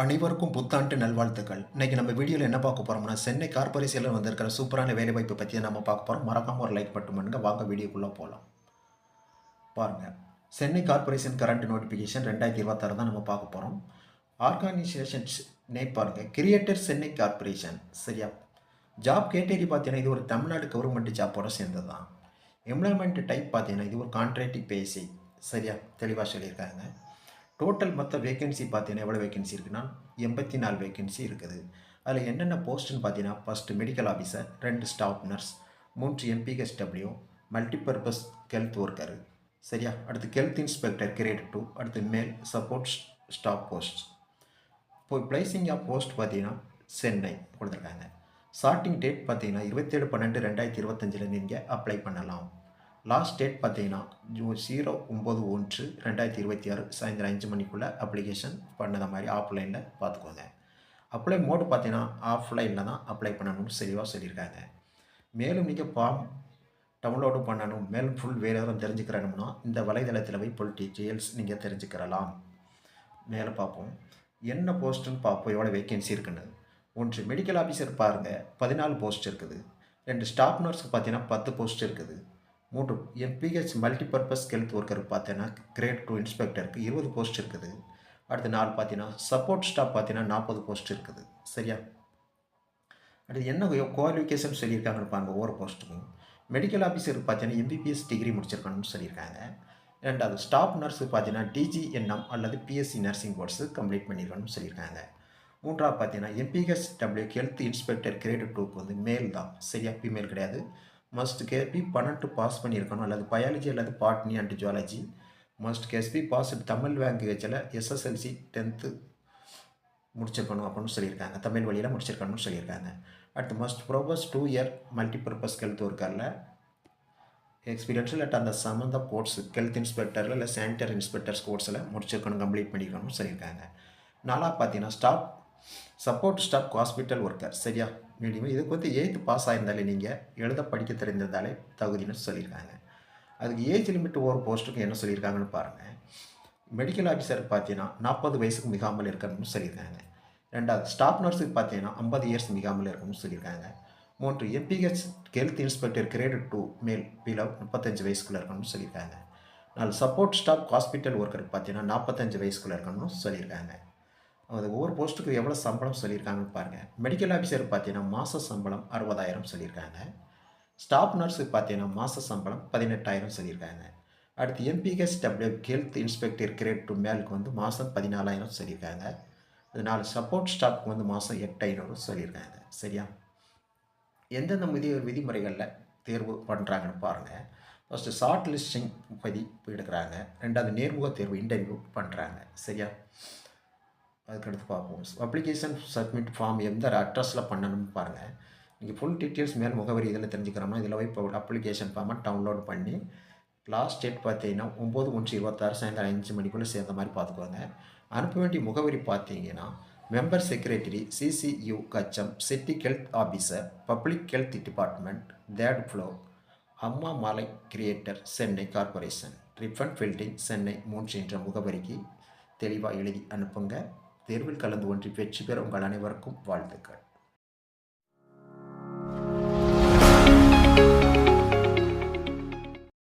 அனைவருக்கும் புத்தாண்டு நல்வாழ்த்துக்கள். இன்னைக்கு நம்ம வீடியோவில் என்ன பார்க்க போகிறோம்னா சென்னை கார்பரேஷனில் வந்திருக்கிற சூப்பரான வேலைவாய்ப்பு பற்றி நம்ம பார்க்க போகிறோம் மறக்காம ஒரு லைக் மட்டும் பண்ணுங்க. வாங்க வீடியோக்குள்ளே போகலாம் பாருங்கள் சென்னை கார்பரேஷன் கரண்ட் நோட்டிஃபிகேஷன் ரெண்டாயிரத்தி இருபத்தாறு தான் நம்ம பார்க்க போகிறோம் ஆர்கனைசேஷன்ஸ் நே பாருங்கள் கிரியேட்டர் சென்னை கார்பரேஷன் சரியா? ஜாப் கேட்டகரி பார்த்தீங்கன்னா இது ஒரு தமிழ்நாடு கவர்மெண்ட் ஜாப்போட சேர்ந்தது தான் எம்ப்ளாய்மெண்ட் டைப் பார்த்தீங்கன்னா இது ஒரு கான்ட்ராக்டிங் பேசி சரியா? தெளிவாக சொல்லியிருக்காங்க. டோட்டல் மொத்த வேகன்சி பார்த்தீங்கன்னா எவ்வளோ வேகன்சி இருக்குன்னா எண்பத்தி நாலு வேகன்சி இருக்குது. அதில் என்னென்ன போஸ்ட்டுன்னு பார்த்தீங்கன்னா ஃபஸ்ட்டு மெடிக்கல் ஆஃபீஸர் ரெண்டு ஸ்டாஃப் நர்ஸ் மூன்று எம்பிஹெச்டபிள்யூ மல்டிபர்பஸ் ஹெல்த் ஒர்க்கர் சரியா? அடுத்து ஹெல்த் இன்ஸ்பெக்டர் கிரேட் டூ அடுத்து மேல் சப்போர்ட் ஸ்டாஃப் போஸ்ட் இப்போ பிளேசிங் ஆஃப் போஸ்ட் பார்த்தீங்கன்னா சென்னை கொடுத்துருக்காங்க. ஸ்டார்டிங் டேட் பார்த்தீங்கன்னா இருபத்தேழு பன்னெண்டு ரெண்டாயிரத்தி இருபத்தஞ்சில் நீங்கள் அப்ளை பண்ணலாம். லாஸ்ட் டேட் பார்த்தீங்கன்னா ஜீரோ ஒம்பது ஒன்று ரெண்டாயிரத்தி இருபத்தி ஆறு சாயந்தரம் அஞ்சு மணிக்குள்ளே அப்ளிகேஷன் பண்ணத மாதிரி ஆஃப்லைனில் பார்த்துக்கோங்க. அப்ளை மோடு பார்த்தீங்கன்னா ஆஃப்லைனில் தான் அப்ளை பண்ணணும்னு தெளிவாக சொல்லியிருக்காங்க. மேலும் நீங்கள் ஃபார்ம் டவுன்லோடு பண்ணணும் மேலும் ஃபுல் வேறு எதுவும் தெரிஞ்சுக்கிறணும்னா இந்த வலைதளத்தில் போய் ஃபுல் டீட்டெயில்ஸ் நீங்கள் தெரிஞ்சுக்கிறலாம். மேலே பார்ப்போம். என்ன போஸ்ட்டுன்னு பார்ப்போம் எவ்வளோ வேக்கன்சி இருக்குன்னு. ஒன்று மெடிக்கல் ஆஃபீஸர் பாருங்கள் பதினாலு போஸ்ட் இருக்குது. ரெண்டு ஸ்டாஃப் நர்ஸ்க்கு பார்த்தீங்கன்னா பத்து போஸ்ட் இருக்குது. மூன்று M P H multipurpose health worker பார்த்தீங்கன்னா கிரேட் டூ இன்ஸ்பெக்டருக்கு இருபது போஸ்ட் இருக்குது. அடுத்து நாலு பார்த்தீங்கன்னா சப்போர்ட் ஸ்டாஃப் பார்த்தீங்கன்னா நாற்பது போஸ்ட் இருக்குது. சரியா? அடுத்து என்ன குவாலிஃபிகேஷன் சொல்லியிருக்காங்கன்னு பாருங்க ஒவ்வொரு போஸ்ட்டுக்கும் மெடிக்கல் ஆஃபீஸருக்கு பார்த்தீங்கன்னா எம்பிபிஎஸ் டிகிரி முடிச்சிருக்கணும்னு சொல்லியிருக்காங்க. ரெண்டாவது ஸ்டாஃப் நர்ஸு பார்த்தீங்கன்னா டிஜிஎன்எம் அல்லது B Sc nursing course complete பண்ணியிருக்கணும்னு சொல்லியிருக்காங்க. மூன்றாவது பார்த்தீங்கன்னா M P H W health inspector grade டூக்கு வந்து மேல் தான். சரியா? ஃபீமேல் கிடையாது. மஸ்ட் கேஸ்பி பன்னெண்டு பாஸ் பண்ணியிருக்கணும் அல்லது பயாலஜி அல்லது பாட்னி அண்ட் ஜுவாலஜி மஸ்ட் கேஸ்பி பாஸ் தமிழ் லாங்குவேஜில் S S L C tenth முடிச்சிருக்கணும் அப்படின்னு சொல்லியிருக்காங்க. தமிழ் வழியில் முடிச்சிருக்கணும்னு சொல்லியிருக்காங்க. அடுத்து மஸ்ட் ப்ரோபஸ் டூ இயர் மல்டிபர்பஸ் ஹெல்த் ஒர்க்கரில் எக்ஸ்பீரியன்ஸ் இல்லாட்ட அந்த சம்மந்த கோர்ஸ் ஹெல்த் இன்ஸ்பெக்டரில் இல்லை சானிட்டரி இன்ஸ்பெக்டர்ஸ் கோர்ஸில் முடிச்சிருக்கணும் கம்ப்ளீட் பண்ணிக்கணும்னு சொல்லியிருக்காங்க. நாலாக பார்த்தீங்கன்னா staff support staff hospital worker சரியா? மீடியம் இதுக்கு வந்து எயித்து பாஸ் ஆயிருந்தாலே நீங்கள் எழுத படிக்க தெரிந்திருந்தாலே தகுதின்னு சொல்லியிருக்காங்க. அதுக்கு ஏஜ் லிமிட் ஒரு போஸ்ட்டுக்கு என்ன சொல்லியிருக்காங்கன்னு பாருங்கள் மெடிக்கல் ஆஃபீஸர் பார்த்தீங்கன்னா நாற்பது வயசுக்கு மிகாமல் இருக்கணும்னு சொல்லியிருக்காங்க. ரெண்டாவது ஸ்டாஃப் நர்ஸுக்கு பார்த்தீங்கன்னா ஐம்பது இயர்ஸ் மிகாமல் இருக்கணும்னு சொல்லியிருக்காங்க. மூன்று M P H health inspector grade two male below முப்பத்தஞ்சு வயசுக்குள்ளே இருக்கணும்னு சொல்லியிருக்காங்க. நாலு சப்போர்ட் ஸ்டாஃப் ஹாஸ்பிட்டல் ஒர்க்கருக்கு பார்த்தீங்கன்னா நாற்பத்தஞ்சு வயசுக்குள்ளே இருக்கணும்னு சொல்லியிருக்காங்க. அது ஒவ்வொரு போஸ்ட்டுக்கு எவ்வளோ சம்பளம் சொல்லியிருக்காங்கன்னு பாருங்கள் மெடிக்கல் ஆஃபீஸர் பார்த்தீங்கன்னா மாத சம்பளம் அறுபதாயிரம் சொல்லியிருக்காங்க. ஸ்டாஃப் நர்ஸுக்கு பார்த்தீங்கன்னா மாத சம்பளம் பதினெட்டாயிரம் சொல்லியிருக்காங்க. அடுத்து M P H W health inspector grade two மேலுக்கு வந்து மாதம் பதினாலாயிரம் சொல்லியிருக்காங்க. அதனால் சப்போர்ட் ஸ்டாஃப்க்கு வந்து மாதம் எட்டு ஐநூறு சொல்லியிருக்காங்க. சரியா? எந்தெந்த விதி விதிமுறைகளில் தேர்வு பண்ணுறாங்கன்னு பாருங்கள் ஃபஸ்ட்டு ஷார்ட் லிஸ்டிங் பதி எடுக்கிறாங்க. ரெண்டாவது நேர்முக தேர்வு இன்டர்வியூ பண்ணுறாங்க சரியா? அதுக்கடுத்து பார்ப்போம். அப்ளிகேஷன் சப்மிட் ஃபார்ம் எந்த அட்ரஸில் பண்ணணும்னு பாருங்கள் நீங்கள் ஃபுல் டீட்டெயில்ஸ் மேல் முகவரி இதில் தெரிஞ்சுக்கிறோம்னா இதில் போய் இப்போ அப்ளிகேஷன் ஃபார்மை டவுன்லோட் பண்ணி லாஸ்ட் டேட் பார்த்தீங்கன்னா ஒம்பது ஒன்று இருபத்தாறு சாயந்தரம் அஞ்சு மணிக்குள்ளே சேர்ந்த மாதிரி பார்த்துக்கோங்க. அனுப்ப வேண்டிய முகவரி பார்த்தீங்கன்னா member secretary சிசியு கச்சம் city health officer public health department third floor அம்மா மாலை greater Chennai corporation Ripon building Chennai மூன்று என்ற முகவரிக்கு தெளிவாக எழுதி அனுப்புங்க. தேர்வில் கலந்து ஒன்றி வெற்றி பெற உங்கள் அனைவருக்கும் வாழ்த்துக்கள்.